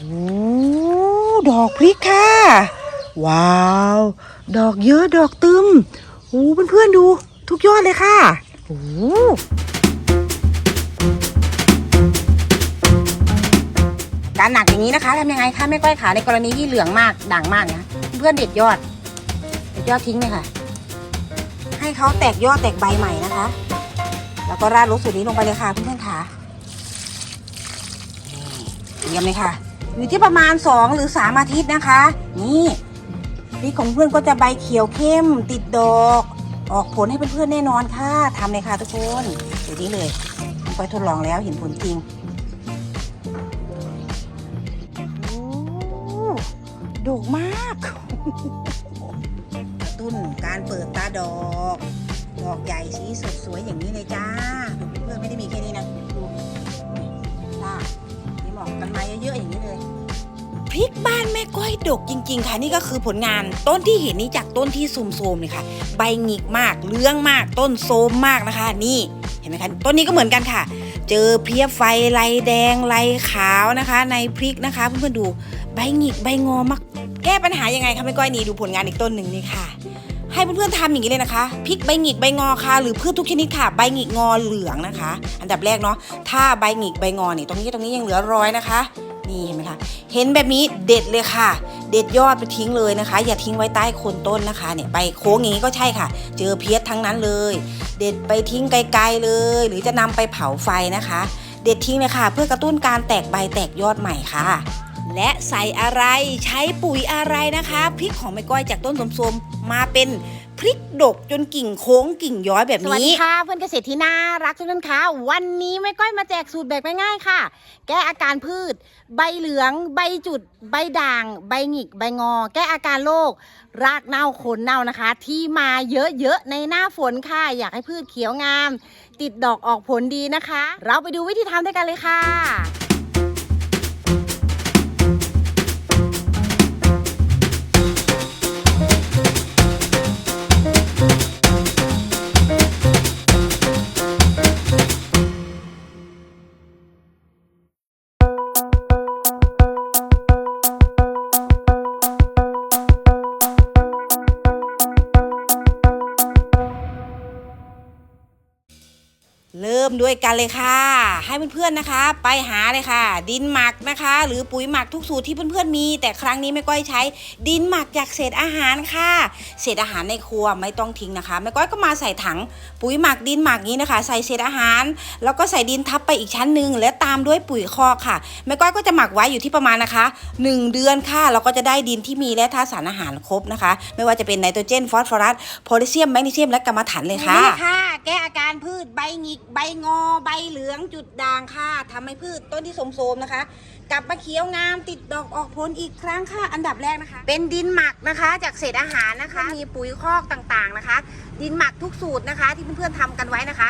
โอ้ดอกพริกค่ะ ว้าว ดอกเยอะดอกตึมโอ้เพื่อนๆดู ทุกยอดเลยค่ะโอ้การหนักอย่างนี้นะคะทำยังไงคะแม่ก้อยขาในกรณีที่เหลืองมากด่างมากนะเพื่อนเด็ดยอด เด็ดยอดทิ้งเลยค่ะ ให้เขาแตกยอดแตกใบใหม่นะคะ แล้วก็ราดรสสูตรนี้ลงไปเลยค่ะเพื่อนๆค่ะนี่เยี่ยมเลยค่ะ อยู่ที่ประมาณ 2 หรือ 3 อาทิตย์นะคะ นี่พริกของเพื่อนก็จะใบเขียวเข้มติดดอก ออกผลให้เพื่อนๆแน่นอนค่ะทำเลยค่ะทุกคนเดี๋ยวนี้เลยไปทดลองแล้วเห็นผลจริงโอ้ดกมาก ยดกจริง ๆ ค่ะนี่ก็คือผลงานต้นที่เห็นนี้จากต้นที่โทรมๆเลยค่ะ ใบหงิกมากเลื้องมาก ต้นโทรมมากนะคะ นี่เห็นไหมคะต้นนี้ก็เหมือนกันค่ะ เจอเพี้ยไฟลายแดงลายขาวนะคะ ในพริกนะคะเพื่อนๆดูใบหงิกใบงอมากแก้ปัญหายังไงคะแม่ก้อยนี่ดูผลงานอีกต้นหนึ่งนี่ค่ะให้เพื่อนๆทำอย่างนี้เลยนะคะพริกใบหงิกใบงอค่ะ หรือพืชทุกชนิดค่ะ ใบหงิกงอเหลืองนะคะ อันดับแรกเนาะถ้าใบหงิกใบงอนี่ตรงนี้ตรงนี้ยังเหลือร้อยนะคะ นี่เห็นไหมคะ เห็นแบบนี้เด็ดเลยค่ะ เด็ดยอดไปทิ้งเลยนะคะ อย่าทิ้งไว้ใต้โคนต้นนะคะเนี่ยใบโค้งอย่างนี้ก็ใช่ค่ะ เจอเพี้ยทั้งนั้นเลย เด็ดไปทิ้งไกลๆเลย หรือจะนำไปเผาไฟนะคะ เด็ดทิ้งเลยค่ะ เพื่อกระตุ้นการแตกใบแตกยอดใหม่ค่ะและใส่อะไรใช้ปุ๋ยอะไรนะคะพริกของแม่ก้อยจากต้นสมๆมาเป็น พริกดกจนกิ่งโค้งกิ่งย้อยแบบสวัสนี้ดีค่ะเพื่อนเกษตรที่น่ารักทุกท่านคะวันนี้แม่ก้อยมาแจกสูตรแบบง่ายๆค่ะ แก้อาการพืช ใบเหลือง ใบจุด ใบด่าง ใบหงิก ใบงอ แก้อาการโรครากเน่าโคนเน่านะคะ ที่มาเยอะๆในหน้าฝนค่ะ อยากให้พืชเขียวงาม ติดดอกออกผลดีนะคะ เราไปดูวิธีทำด้วยกันเลยค่ะ มด้วยกันเลยค่ะ ให้เพื่อนๆนะคะ ไปหาเลยค่ะ ดินหมักนะคะ หรือปุ๋ยหมักทุกสูตรที่เพื่อนๆมี แต่ครั้งนี้ไม่ก้อยใช้ ดินหมักจากเศษอาหารค่ะ เศษอาหารในครัวไม่ต้องทิ้งนะคะแม่ก้อยก็มาใส่ถัง ปุ๋ยหมักดินหมักนี้นะคะ ใส่เศษอาหาร แล้วก็ใส่ดินทับไปอีกชั้นหนึ่งและตามด้วยปุ๋ยคอกค่ะแม่ก้อยก็จะหมักไว้อยู่ที่ประมาณนะคะหนึ่งเดือนค่ะเราก็จะได้ดินที่มีและธาตุสารอาหารครบนะคะ ไม่ว่าจะเป็นไนโตรเจนฟอสฟอรัสโพแทสเซียมแมกนีเซียมและกัมมันถันเลยค่ะนี่ค่ะ แก้อาการพืชใบหงิกใบงอใบเหลืองจุดด่างค่ะทำให้พืชต้นที่โสมนะคะ กลับมาเขียวงามติดดอกออกผลอีกครั้งค่ะ อันดับแรกนะคะ เป็นดินหมักนะคะจากเศษอาหารนะคะ มีปุ๋ยคอกต่างๆนะคะ ดินหมักทุกสูตรนะคะ ที่เพื่อนๆทำกันไว้นะคะ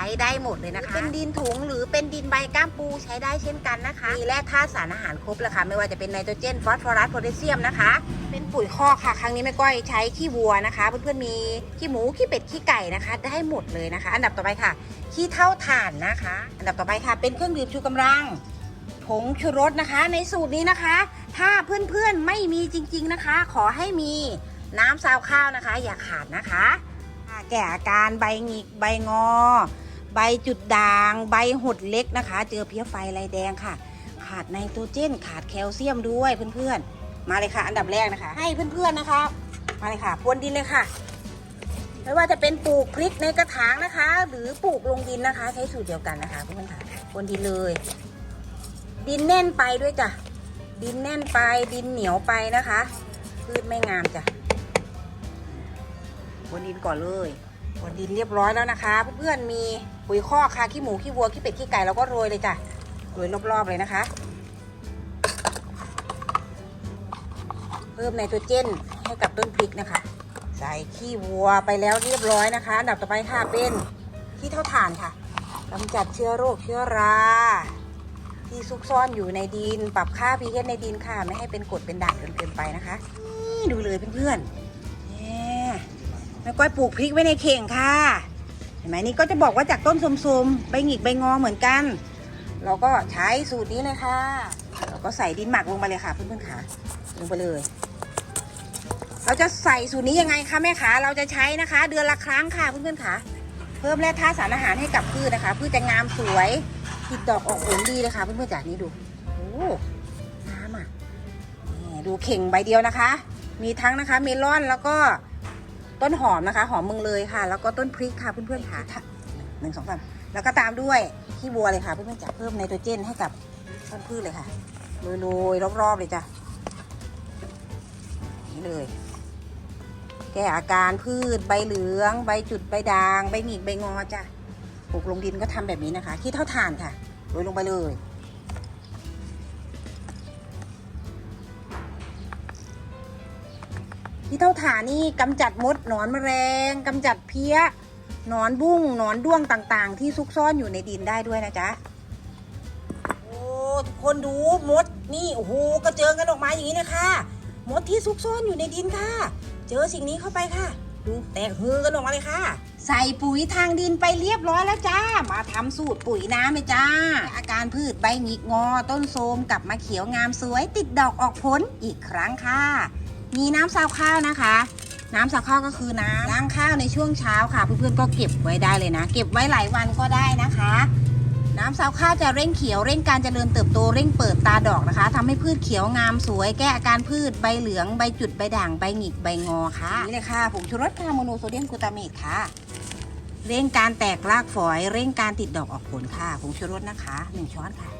ช้ได้หมดเลยนะคะ เป็นดินถุงหรือเป็นดินใบก้ามปูใช้ได้เช่นกันนะคะ มีแร่ธาตุสารอาหารครบเลยค่ะ ไม่ว่าจะเป็นไนโตรเจนฟอสฟอรัสโพแทสเซียมนะคะ เป็นปุ๋ยคอกค่ะ ครั้งนี้แม่ก้อยใช้ขี้วัวนะคะ เพื่อนๆมีขี้หมูขี้เป็ดขี้ไก่นะคะ ได้หมดเลยนะคะ อันดับต่อไปค่ะขี้เท่าถ่านนะคะ อันดับต่อไปค่ะ เป็นเครื่องดื่มชูกำลังผงชูรสนะคะ ในสูตรนี้นะคะ ถ้าเพื่อนๆไม่มีจริง ๆนะคะ ขอให้มีน้ำซาวข้าวนะคะ อย่าขาดนะคะ แก่อาการใบหงิกใบงอ ใบจุดด่าง ใบหดเล็กนะคะ เจอเพี้ยไฟลายแดงค่ะ ขาดไนโตรเจน ขาดแคลเซียมด้วยเพื่อนๆ มาเลยค่ะ อันดับแรกนะคะ ให้เพื่อนๆนะคะ มาเลยค่ะพรวนดินเลยค่ะ ไม่ว่าจะเป็นปลูกพริกในกระถางนะคะ หรือปลูกลงดินนะคะ ใช้สูตรเดียวกันนะคะเพื่อนๆค่ะพรวนดินเลย ดินแน่นไปด้วยจ้ะดินแน่นไปดินเหนียวไปนะคะพืชไม่งามจ้ะบนดินก่อนเลยบนดินเรียบร้อยแล้วนะคะ เพื่อนๆมีปุ๋ยคอกค่ะขี้หมูขี้วัวขี้เป็ดขี้ไก่เราก็โรยเลยจ้ะโรยรอบๆเลยนะคะ เพิ่มไนโตรเจนให้กับต้นพริกนะคะ ใส่ขี้วัวไปแล้วเรียบร้อยนะคะอันดับต่อไปค่ะเป็นขี้เท่าถ่านค่ะกำจัดเชื้อโรคเชื้อราที่ซุกซ่อนอยู่ในดิน ปรับค่า pH ในดินค่ะ ไม่ให้เป็นกรดเป็นด่างเกินไปนะคะนี่ดูเลยเพื่อนๆเนี่ยแม่ก้อยปลูกพริกไว้ในเข่งค่ะ เห็นไหมนี่ก็จะบอกว่าจากต้นสมๆใบหงิกใบงอเหมือนกัน เราก็ใช้สูตรนี้เลยค่ะแล้วก็ใส่ดินหมักลงไปเลยค่ะเพื่อนๆค่ะลงไปเลย เราจะใส่สูตรนี้ยังไงคะแม่ขาเราจะใช้นะคะ เดือนละครั้งค่ะเพื่อนๆค่ะ เพิ่มแร่ธาตุสารอาหารให้กับพืชนะคะพืชจะงามสวยติดดอกออกผลดีเลยค่ะเพื่อนๆจากนี้ดูโอ้น้ำอะดูเข่งใบเดียวนะคะ มีทั้งนะคะ เมลอนแล้วก็ ต้นหอมนะคะ หอมเมืองเลยค่ะ แล้วก็ต้นพริกค่ะเพื่อนๆค่ะหนึ่งสองสามแล้วก็ตามด้วยขี้บัวเลยค่ะเพื่อนๆจะเพิ่มไนโตรเจนให้กับต้นพืชเลยค่ะโรยๆรอบๆเลยจ้ะนี่เลย แก้อาการพืชใบเหลือง ใบจุดใบด่าง ใบหงิกใบงอจ้ะปลูกลงดินก็ทำแบบนี้นะคะขี้เท่าถ่านค่ะโรยลงไปเลย ขี้เท่าถ่านนี่กำจัดมดหนอนแมลงกำจัดเพี้ยหนอนบุ้งหนอนด้วงต่างๆ ที่ซุกซ่อนอยู่ในดินได้ด้วยนะจ๊ะโอ้ทุกคนดูมดนี่โอ้โหกระเจิงกันออกมาอย่างนี้นะคะมดที่ซุกซ่อนอยู่ในดินค่ะ เจอสิ่งนี้เข้าไปค่ะ ดูแตกฮือกันออกมาเลยค่ะ ใส่ปุ๋ยทางดินไปเรียบร้อยแล้วจ้า มาทำสูตรปุ๋ยน้ำเลยจ้า อาการพืชใบหงิกงอ ต้นโทรมกลับมาเขียวงามสวย ติดดอกออกผลอีกครั้งค่ะ มีน้ำซาวข้าวนะคะ น้ำซาวข้าวก็คือน้ำล้างข้าวในช่วงเช้าค่ะ เพื่อนๆก็เก็บไว้ได้เลยนะ เก็บไว้หลายวันก็ได้นะคะ น้ำซาวข้าวจะเร่งเขียว เร่งการเจริญเติบโตเร่งเปิดตาดอกนะคะทำให้พืชเขียวงามสวย แก้อาการพืชใบเหลืองใบจุดใบด่างใบหงิกใบงอค่ะนี่เลยค่ะผงชูรสค่ะโมโนโซเดียมกลูตาเมตค่ะเร่งการแตกรากฝอย เร่งการติดดอกออกผลค่ะผงชูรสนะคะหนึ่งช้อนค่ะ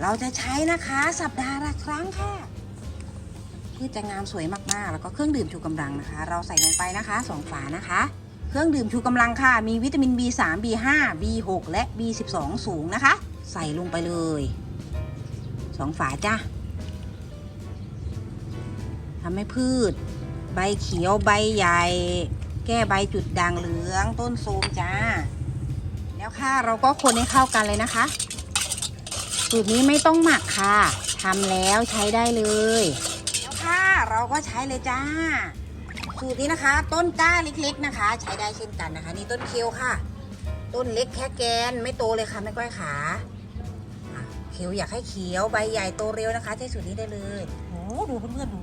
เราจะใช้นะคะสัปดาห์ละครั้งค่ะืชจะงามสวยมากๆ แล้วก็เครื่องดื่มชูกำลังนะคะ เราใส่ลงไปนะคะสองฝานะคะ เครื่องดื่มชูกำลังค่ะ มีวิตามิน B3 B5 B6 และ B12 สูงนะคะ ใส่ลงไปเลยสองฝาจ้ะทำให้พืช ใบเขียวใบใหญ่ แก้ใบจุดด่างเหลือง ต้นโทมจ้า แล้วค่ะเราก็คนให้เข้ากันเลยนะคะสูตรนี้ไม่ต้องหมักค่ะทำแล้วใช้ได้เลย ก็ใช้เลยจ้า สูตรนี้นะคะ ต้นกล้าเล็ก ๆนะคะ ใช้ได้เช่นกันนะคะ นี่ต้นเคียวค่ะ ต้นเล็กแค่แกนไม่โตเลยค่ะไม่ก้อยขาเคียวอยากให้เขียวใบใหญ่โตเร็วนะคะ ใช้สูตรนี้ได้เลยโอ้ดูเพื่อนๆดู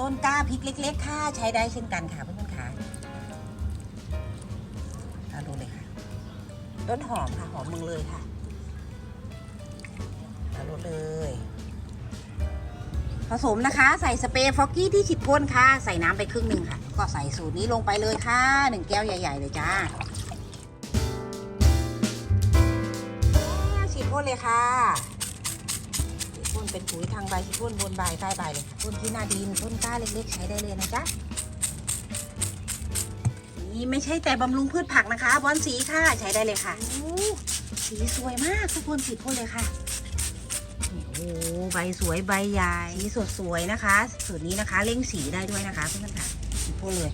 ต้นกล้าพริกเล็ก ๆ ค่ะใช้ได้เช่นกันค่ะเพื่อนๆค่ะเอาดูเลยค่ะ ต้นหอมค่ะหอมมืองเลยค่ะเอาดูเลย ผสมนะคะ ใส่สเปรย์ฟอกกี้ที่ฉีดพ่นค่ะ ใส่น้ำไปครึ่งหนึ่งค่ะ ก็ใส่สูตรนี้ลงไปเลยค่ะหนึ่งแก้วใหญ่ ๆ เลยจ้าฉีดพ่นเลยค่ะฉีดพ่นเป็นปุ๋ยทางใบฉีดพ่นบนใบใต้ใบเลยพ่นที่หน้าดินพ่นก้าเล็กๆ ใช้ได้เลยนะจ๊ะนี่ไม่ใช่แต่บำรุงพืชผักนะคะ บอนสีค่ะใช้ได้เลยค่ะสีสวยมากทุกคนฉีดพ่นเลยค่ะ หใบสวยใบใหญ่สีสดสวยนะคะ สูตรนี้นะคะเร่งสีได้ด้วยนะคะเพื่อนๆค่ะฉีดพ่นเลย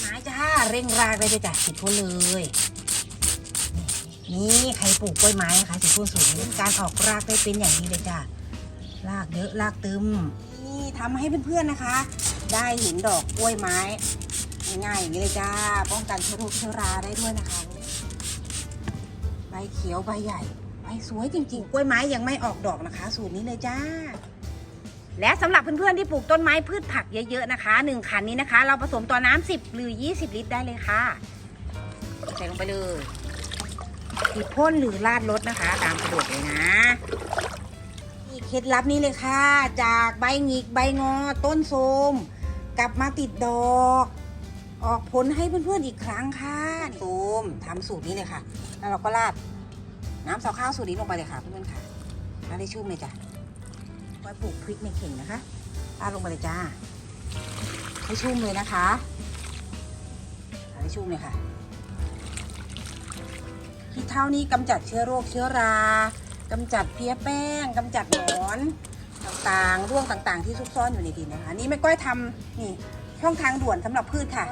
ไม้จ้าเร่งรากได้เลยจ้ะฉีดพ่นเลยนี่ใครปลูกกล้วยไม้นะคะฉีดพ่นสูตรนี้การออกรากได้เป็นอย่างดีเลยจ้ะรากเยอะรากตึมนี่ทำให้เพื่อนๆนะคะ ได้เห็นดอกกล้วยไม้ง่ายๆอย่างนี้เลยจ้าป้องกันเชื้อโรคเชื้อราได้ด้วยนะคะใบเขียวใบใหญ่ ใบสวยจริงๆ กล้วยไม้ยังไม่ออกดอกนะคะ สูตรนี้เลยจ้า และสำหรับเพื่อนๆที่ปลูกต้นไม้พืชผักเยอะๆนะคะหนึ่งขันนี้นะคะ เราผสมต่อน้ำ10 หรือ 20 ลิตรได้เลยค่ะ ใส่ลงไปเลยฉีดพ่นหรือราดรถนะคะ ตามสะดวกเลยนะนี่เคล็ดลับนี้เลยค่ะ จากใบหงิกใบงอต้นโทมกลับมาติดดอกออกผลให้เพื่อนๆอีกครั้งค่ะตูมทำสูตรนี้เลยค่ะ แล้วเราก็ราด น้ำซาวข้าวสูตรนี้ลงไปเลยค่ะเพื่อนๆค่ะราดได้ชุ่มเลยจ้ะไว้ปลูกพริกในเข่งนะคะราดลงไปเลยจ้า ให้ชุ่มเลยนะคะให้ชุ่มเลยค่ะขี้เท่านี้กำจัดเชื้อโรคเชื้อรากำจัดเพี้ยแป้งกำจัดหนอนต่างๆ ร่วงต่างๆ ที่ซุกซ่อนอยู่ในดินนะคะ นี่ไม่ก้อยทำนี่ช่องทางด่วนสำหรับพืชค่ะ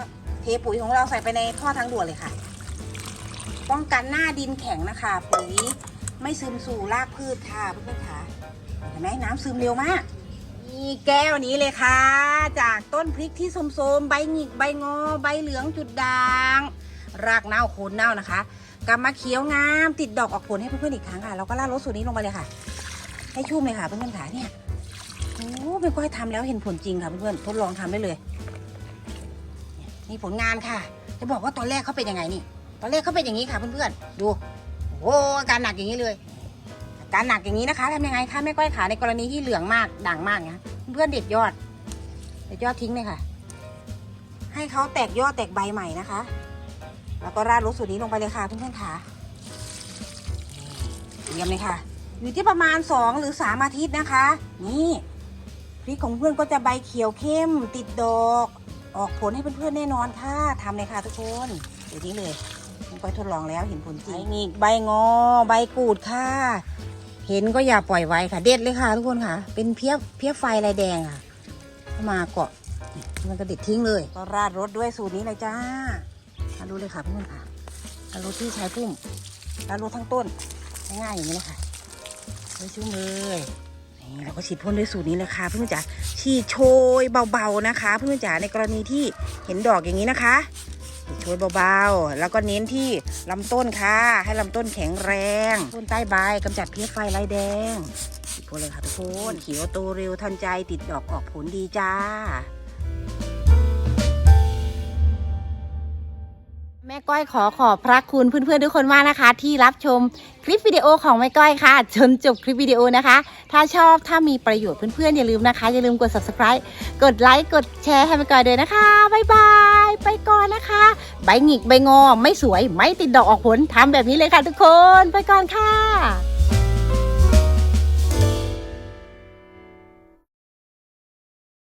เทปุ๋ยของเราใส่ไปในท่อทางด่วนเลยค่ะ ป้องกันหน้าดินแข็งนะคะปุ๋ยไม่ซึมสู่รากพืชค่ะเพื่อนๆค่ะเห็นไหมน้ำซึมเร็วมากนี่แก้วนี้เลยค่ะ จากต้นพริกที่โสมๆใบหงิกใบงอ ใบเหลืองจุดด่าง รากเน่าโคนเน่านะคะกลับมาเขียวงามติดดอกออกผลให้เพื่อนๆอีกครั้งค่ะเราก็ราดรสสูตรนี้ลงไปเลยค่ะ ให้ชุ่มเลยค่ะเพื่อนๆค่ะเนี่ยโอ้ไม่ก้อยทำแล้วเห็นผลจริงค่ะเพื่อนๆทดลองทำได้เลยนี่ผลงานค่ะ จะบอกว่าตอนแรกเขาเป็นยังไงนี่ ตอนแรกเขาเป็นอย่างนี้ค่ะเพื่อนๆดูโอ้อาการหนักอย่างนี้เลยอาการหนักอย่างนี้นะคะทำยังไงคะแม่ก้อยขาในกรณีที่เหลืองมากด่างมากนะเพื่อนๆเด็ดยอดเด็ดยอดทิ้งเลยค่ะ ให้เขาแตกยอดแตกใบใหม่นะคะ แล้วก็ราดรสสูตรนี้ลงไปเลยค่ะเพื่อนๆค่ะเยี่ยมเลยค่ะ อยู่ที่ประมาณ 2 หรือ 3 อาทิตย์นะคะ นี่พริกของเพื่อนก็จะใบเขียวเข้มติดดอก ออกผลให้เพื่อนๆแน่นอนค่ะทำเลยค่ะทุกคนเดี๋ยวนี้เลย ผมก็ทดลองแล้วเห็นผลจริงใบงีกใบงอ ใบกูดค่ะ เห็นก็อย่าปล่อยไว้ค่ะ เด็ดเลยค่ะ ทุกคนค่ะ เป็นเพี้ยเพี้ยไฟลายแดงค่ะเข้ามาเกาะนี่มันก็เด็ดทิ้งเลยก็ราดรสด้วยสูตรนี้เลยจ้ามาดูเลยค่ะเพื่อนๆค่ะราดรสที่ใช้พุ่มราดรสทั้งต้นง่ายๆอย่างนี้เลยค่ะไม่ชุ่มเลยนี่เราก็ฉีดพ่นด้วยสูตรนี้เลยค่ะเพื่อนจ๋าฉีดโชยเบาๆนะคะ เพื่อนจ๋าในกรณีที่เห็นดอกอย่างนี้นะคะ ฉีดโชยเบาๆ แล้วก็เน้นที่ลำต้นค่ะ ให้ลำต้นแข็งแรง ต้นใต้ใบกำจัดเพี้ยไฟลายแดงอีกพ่นเลยค่ะทุกคนเขียวโตเร็วทันใจติดดอกออกผลดีจ้า แม่ก้อยขอขอบพระคุณเพื่อนๆทุกคนมากนะคะ ที่รับชมคลิปวิดีโอของแม่ก้อยค่ะ จนจบคลิปวิดีโอนะคะ ถ้าชอบถ้ามีประโยชน์เพื่อนๆอย่าลืมนะคะ อย่าลืมกด subscribe กดไลค์กดแชร์ให้แม่ก้อยด้วยนะคะบ๊ายบายไปก่อนนะคะ ใบหงิกใบงอไม่สวยไม่ติดดอกออกผลทำแบบนี้เลยค่ะทุกคน ไปก่อนค่ะ